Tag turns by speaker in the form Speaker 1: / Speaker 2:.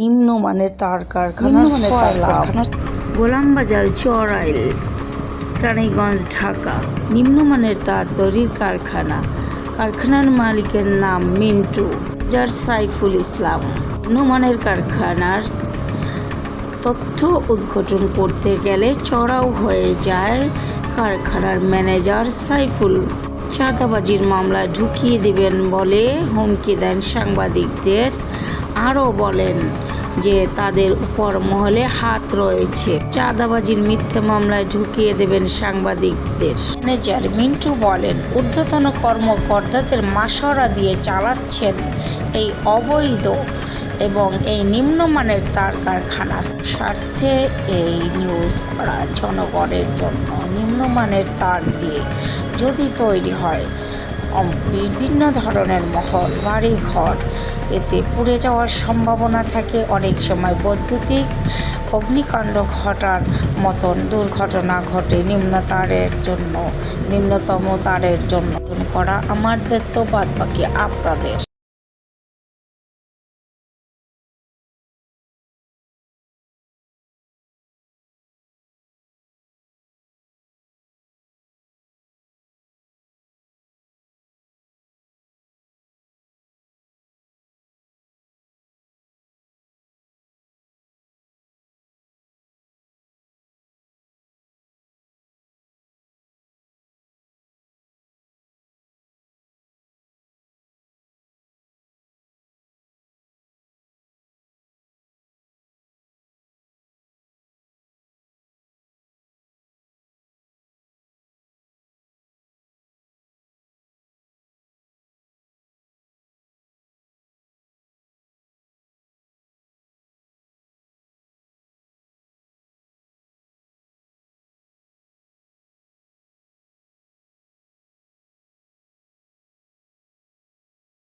Speaker 1: নিম্নমানের তার কারখানা। গোলামবাজার চড়াইল রানীগঞ্জ ঢাকা। নিম্নমানের তার তৈরির কারখানা। কারখানার মালিকের নাম মিন্টু। যার সাইফুল ইসলাম। নিম্নমানের কারখানার তথ্য উদ্ঘাটন করতে গেলে চড়াও হয়ে যায় কারখানার ম্যানেজার সাইফুল। চাঁদাবাজির মামলায় ঢুকিয়ে দিবেন বলে হুমকি দেন সাংবাদিকদের। আরও বলেন যে তাদের উপর মহলে হাত রয়েছে। চাঁদাবাজির মিথ্যে মামলায় ঢুকিয়ে দেবেন সাংবাদিকদের। ম্যানেজার মিন্টু বলেন, ঊর্ধ্বতন কর্মকর্তাদের মাসরা দিয়ে চালাচ্ছেন এই অবৈধ এবং এই নিম্নমানের তার কারখানার স্বার্থে এই নিউজ করা জনগণের জন্য নিম্নমানের তার দিয়ে যদি তৈরি হয় বিভিন্ন ধরনের মহল বাড়ি ঘর এতে পুড়ে যাওয়ার সম্ভাবনা থাকে। অনেক সময় বৈদ্যুতিক অগ্নিকাণ্ড ঘটার মতন দুর্ঘটনা ঘটে নিম্ন তারের জন্য, নিম্নতম তারের জন্য। করা আমাদের তো বাদ বাকি আপনাদের।